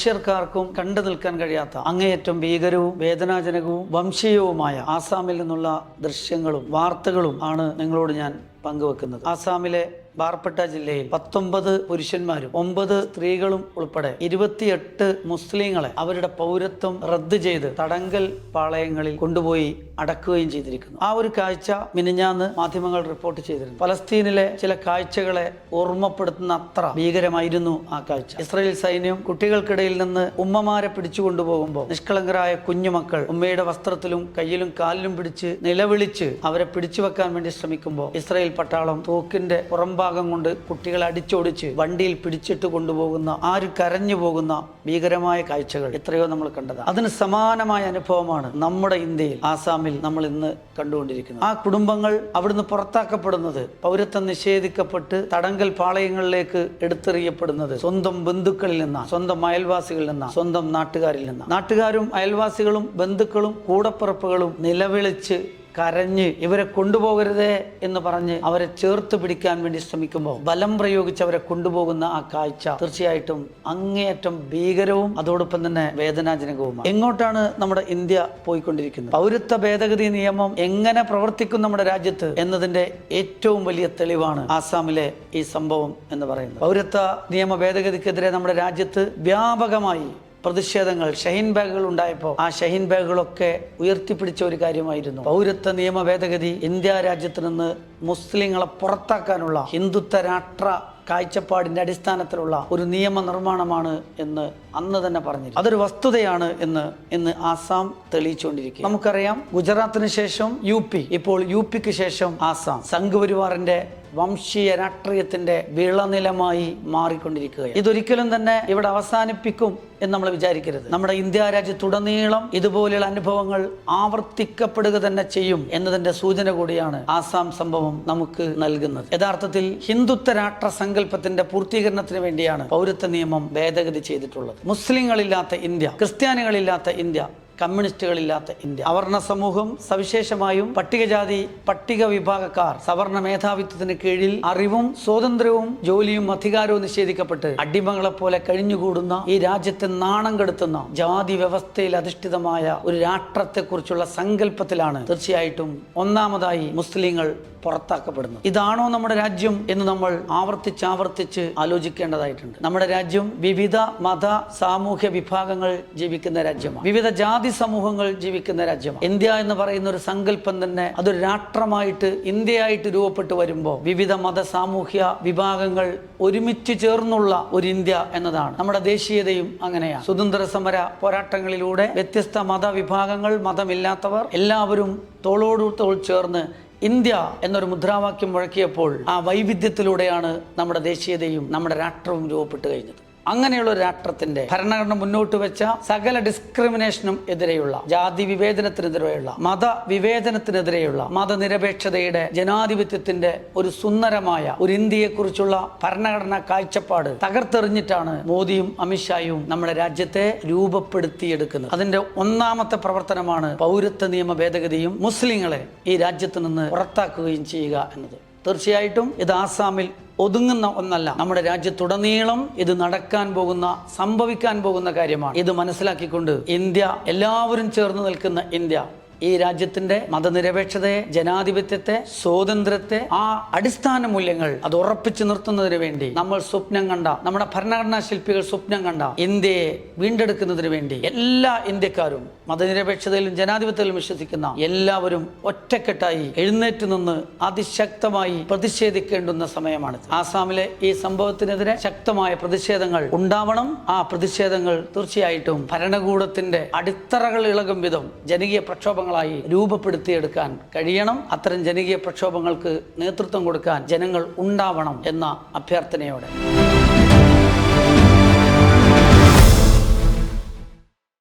മനുഷ്യർക്കാർക്കും കണ്ടു നിൽക്കാൻ കഴിയാത്ത അങ്ങേയറ്റം ഭീകരവും വേദനാജനകവും വംശീയവുമായ ആസാമിൽ നിന്നുള്ള ദൃശ്യങ്ങളും വാർത്തകളും ആണ് നിങ്ങളോട് ഞാൻ പങ്കുവെക്കുന്നത്. ആസാമിലെ ബാർപ്പെട്ട ജില്ലയിൽ പത്തൊമ്പത് പുരുഷന്മാരും ഒമ്പത് സ്ത്രീകളും ഉൾപ്പെടെ ഇരുപത്തിയെട്ട് മുസ്ലിങ്ങളെ അവരുടെ പൗരത്വം റദ്ദ് ചെയ്ത് തടങ്കൽ പാളയങ്ങളിൽ കൊണ്ടുപോയി അടക്കുകയും ചെയ്തിരിക്കുന്നു. ആ ഒരു കാഴ്ച മിനിഞ്ഞാന്ന് മാധ്യമങ്ങൾ റിപ്പോർട്ട് ചെയ്തിരുന്നു. പലസ്തീനിലെ ചില കാഴ്ചകളെ ഓർമ്മപ്പെടുത്തുന്ന അത്ര ഭീകരമായിരുന്നു ആ കാഴ്ച. ഇസ്രായേൽ സൈന്യം കുട്ടികൾക്കിടയിൽ നിന്ന് ഉമ്മമാരെ പിടിച്ചു കൊണ്ടുപോകുമ്പോൾ നിഷ്കളങ്കരായ കുഞ്ഞുമക്കൾ ഉമ്മയുടെ വസ്ത്രത്തിലും കയ്യിലും കാലിലും പിടിച്ച് നിലവിളിച്ച് അവരെ പിടിച്ചു വെക്കാൻ വേണ്ടി ശ്രമിക്കുമ്പോൾ ഇസ്രായേൽ പട്ടാളം തോക്കിന്റെ പുറംഭാഗം കൊണ്ട് കുട്ടികളെ അടിച്ചോടിച്ച് വണ്ടിയിൽ പിടിച്ചിട്ട് കൊണ്ടുപോകുന്ന ആര് കരഞ്ഞു പോകുന്ന ഭീകരമായ കാഴ്ചകൾ എത്രയോ നമ്മൾ കണ്ടതാണ്. അതിന് സമാനമായ അനുഭവമാണ് നമ്മുടെ ഇന്ത്യയിൽ ആസാമിൽ നമ്മൾ ഇന്ന് കണ്ടുകൊണ്ടിരിക്കുന്നത്. ആ കുടുംബങ്ങൾ അവിടുന്ന് പുറത്താക്കപ്പെടുന്നത് പൗരത്വം നിഷേധിക്കപ്പെട്ട് തടങ്കൽ പാളയങ്ങളിലേക്ക് എടുത്തെറിയപ്പെടുന്നത് സ്വന്തം ബന്ധുക്കളിൽ നിന്നാണ് സ്വന്തം അയൽവാസികളിൽ നിന്നാണ് സ്വന്തം നാട്ടുകാരിൽ നിന്നാണ്. നാട്ടുകാരും അയൽവാസികളും ബന്ധുക്കളും കൂടപ്പിറപ്പുകളും നിലവിളിച്ച് കരഞ്ഞ് ഇവരെ കൊണ്ടുപോകരുത് എന്ന് പറഞ്ഞ് അവരെ ചേർത്ത് പിടിക്കാൻ വേണ്ടി ശ്രമിക്കുമ്പോൾ ബലം പ്രയോഗിച്ച് അവരെ കൊണ്ടുപോകുന്ന ആ കാഴ്ച തീർച്ചയായിട്ടും അങ്ങേയറ്റം ഭീകരവും അതോടൊപ്പം തന്നെ വേദനാജനകവുമാണ്. എങ്ങോട്ടാണ് നമ്മുടെ ഇന്ത്യ പോയിക്കൊണ്ടിരിക്കുന്നത്? പൗരത്വ ഭേദഗതി നിയമം എങ്ങനെ പ്രവർത്തിക്കും നമ്മുടെ രാജ്യത്ത് എന്നതിന്റെ ഏറ്റവും വലിയ തെളിവാണ് ആസാമിലെ ഈ സംഭവം എന്ന് പറയുന്നത്. പൗരത്വ നിയമ ഭേദഗതിക്കെതിരെ നമ്മുടെ രാജ്യത്ത് വ്യാപകമായി പ്രതിഷേധങ്ങൾ ഷഹീൻ ബാഗുകൾ ഉണ്ടായപ്പോൾ ആ ഷഹീൻ ബാഗുകളൊക്കെ ഉയർത്തിപ്പിടിച്ച ഒരു കാര്യമായിരുന്നു. പൗരത്വ നിയമ ഭേദഗതി ഇന്ത്യ രാജ്യത്ത് നിന്ന് മുസ്ലിങ്ങളെ പുറത്താക്കാനുള്ള ഹിന്ദുത്വ രാഷ്ട്ര കാഴ്ചപ്പാടിന്റെ അടിസ്ഥാനത്തിലുള്ള ഒരു നിയമനിർമ്മാണമാണ് എന്ന് അന്ന് തന്നെ പറഞ്ഞു അതൊരു വസ്തുതയാണ് എന്ന് ഇന്ന് ആസാം തെളിയിച്ചുകൊണ്ടിരിക്കുക നമുക്കറിയാം ഗുജറാത്തിന് ശേഷം യു ഇപ്പോൾ യു പിക്ക് ശേഷം ആസാം. സംഘപരിവാറിന്റെ വംശീയ രാഷ്ട്രീയത്തിന്റെ വിളനിലമായി മാറിക്കൊണ്ടിരിക്കുകയാണ്. ഇതൊരിക്കലും തന്നെ ഇവിടെ അവസാനിപ്പിക്കും എന്ന് നമ്മൾ വിചാരിക്കരുത്. നമ്മുടെ ഇന്ത്യ രാജ്യത്തുടനീളം ഇതുപോലെയുള്ള അനുഭവങ്ങൾ ആവർത്തിക്കപ്പെടുക തന്നെ ചെയ്യും എന്നതിന്റെ സൂചന കൂടിയാണ് ആസാം സംഭവം നമുക്ക് നൽകുന്നത്. യഥാർത്ഥത്തിൽ ഹിന്ദുത്വ രാഷ്ട്ര സങ്കല്പത്തിന്റെ പൂർത്തീകരണത്തിന് വേണ്ടിയാണ് പൗരത്വ നിയമം ഭേദഗതി ചെയ്തിട്ടുള്ളത്. മുസ്ലിങ്ങളില്ലാത്ത ഇന്ത്യ ക്രിസ്ത്യാനികളില്ലാത്ത ഇന്ത്യ കമ്മ്യൂണിസ്റ്റുകളില്ലാത്ത ഇന്ത്യ. അവർണ സമൂഹം സവിശേഷമായും പട്ടികജാതി പട്ടിക വിഭാഗക്കാർ സവർണ മേധാവിത്വത്തിന് കീഴിൽ അറിവും സ്വാതന്ത്ര്യവും ജോലിയും അധികാരവും നിഷേധിക്കപ്പെട്ട് അടിമകളെ പോലെ കഴിഞ്ഞുകൂടുന്ന ഈ രാജ്യത്തെ നാണം കെടുത്തുന്ന ജാതി വ്യവസ്ഥയിൽ അധിഷ്ഠിതമായ ഒരു രാഷ്ട്രത്തെക്കുറിച്ചുള്ള സങ്കല്പത്തിലാണ് തീർച്ചയായിട്ടും ഒന്നാമതായി മുസ്ലിങ്ങൾ പുറത്താക്കപ്പെടുന്നു ഇതാണോ നമ്മുടെ രാജ്യം എന്ന് നമ്മൾ ആവർത്തിച്ച് ആവർത്തിച്ച് ആലോചിക്കേണ്ടതായിട്ടുണ്ട്. നമ്മുടെ രാജ്യം വിവിധ മത സാമൂഹ്യ വിഭാഗങ്ങൾ ജീവിക്കുന്ന രാജ്യമാണ്. വിവിധ ജാതി സമൂഹങ്ങൾ ജീവിക്കുന്ന രാജ്യമാണ്. ഇന്ത്യ എന്ന് പറയുന്ന ഒരു സങ്കല്പം തന്നെ അതൊരു രാഷ്ട്രമായിട്ട് ഇന്ത്യയായിട്ട് രൂപപ്പെട്ടു വരുമ്പോൾ വിവിധ മത സാമൂഹ്യ വിഭാഗങ്ങൾ ഒരുമിച്ച് ചേർന്നുള്ള ഒരു ഇന്ത്യ എന്നതാണ്. നമ്മുടെ ദേശീയതയും അങ്ങനെയാണ്. സ്വതന്ത്ര സമര പോരാട്ടങ്ങളിലൂടെ വ്യത്യസ്ത മതവിഭാഗങ്ങൾ മതമില്ലാത്തവർ എല്ലാവരും തോളോടു തോൾ ചേർന്ന് ഇന്ത്യ എന്നൊരു മുദ്രാവാക്യം മുഴക്കിയപ്പോൾ ആ വൈവിധ്യത്തിലൂടെയാണ് നമ്മുടെ ദേശീയതയും നമ്മുടെ രാഷ്ട്രവും രൂപപ്പെട്ടു കഴിഞ്ഞത്. അങ്ങനെയുള്ള ഒരു രാഷ്ട്രത്തിന്റെ ഭരണഘടന മുന്നോട്ട് വെച്ച സകല ഡിസ്ക്രിമിനേഷനും എതിരെയുള്ള ജാതി വിവേചനത്തിനെതിരെയുള്ള മത വിവേചനത്തിനെതിരെയുള്ള മതനിരപേക്ഷതയുടെ ജനാധിപത്യത്തിന്റെ ഒരു സുന്ദരമായ ഒരു ഇന്ത്യയെക്കുറിച്ചുള്ള ഭരണഘടനാ കാഴ്ചപ്പാട് തകർത്തെറിഞ്ഞിട്ടാണ് മോദിയും അമിത്ഷായും നമ്മുടെ രാജ്യത്തെ രൂപപ്പെടുത്തിയെടുക്കുന്നത്. അതിന്റെ ഒന്നാമത്തെ പ്രവർത്തനമാണ് പൗരത്വ നിയമ ഭേദഗതിയും മുസ്ലിങ്ങളെ ഈ രാജ്യത്ത് നിന്ന് പുറത്താക്കുകയും ചെയ്യുക എന്നത്. തീർച്ചയായിട്ടും ഇത് ആസാമിൽ ഒതുങ്ങുന്ന ഒന്നല്ല. നമ്മുടെ രാജ്യത്തുടനീളം ഇത് നടക്കാൻ പോകുന്ന സംഭവിക്കാൻ പോകുന്ന കാര്യമാണ്. ഇത് മനസ്സിലാക്കിക്കൊണ്ട് ഇന്ത്യ എല്ലാവരും ചേർന്ന് നിൽക്കുന്ന ഇന്ത്യ. ഈ രാജ്യത്തിന്റെ മതനിരപേക്ഷതയെ ജനാധിപത്യത്തെ സ്വാതന്ത്ര്യത്തെ ആ അടിസ്ഥാന മൂല്യങ്ങൾ അത് ഉറപ്പിച്ചു നിർത്തുന്നതിന് വേണ്ടി നമ്മൾ സ്വപ്നം കണ്ട നമ്മുടെ ഭരണഘടനാ ശില്പികൾ സ്വപ്നം കണ്ട ഇന്ത്യയെ വീണ്ടെടുക്കുന്നതിന് വേണ്ടി എല്ലാ ഇന്ത്യക്കാരും മതനിരപേക്ഷതയിലും ജനാധിപത്യത്തിലും വിശ്വസിക്കുന്ന എല്ലാവരും ഒറ്റക്കെട്ടായി എഴുന്നേറ്റ് നിന്ന് അതിശക്തമായി പ്രതിഷേധിക്കേണ്ടുന്ന സമയമാണ് ആസാമിലെ ഈ സംഭവത്തിനെതിരെ ശക്തമായ പ്രതിഷേധങ്ങൾ ഉണ്ടാവണം. ആ പ്രതിഷേധങ്ങൾ തീർച്ചയായിട്ടും ഭരണകൂടത്തിന്റെ അടിത്തറകൾ ഇളകും വിധം ജനകീയ പ്രക്ഷോഭങ്ങളായി രൂപപ്പെടുത്തിയെടുക്കാൻ കഴിയണം. അത്തരം ജനകീയ പ്രക്ഷോഭങ്ങൾക്ക് നേതൃത്വം കൊടുക്കാൻ ജനങ്ങൾ ഉണ്ടാവണം എന്ന അഭ്യർത്ഥനയോടെ.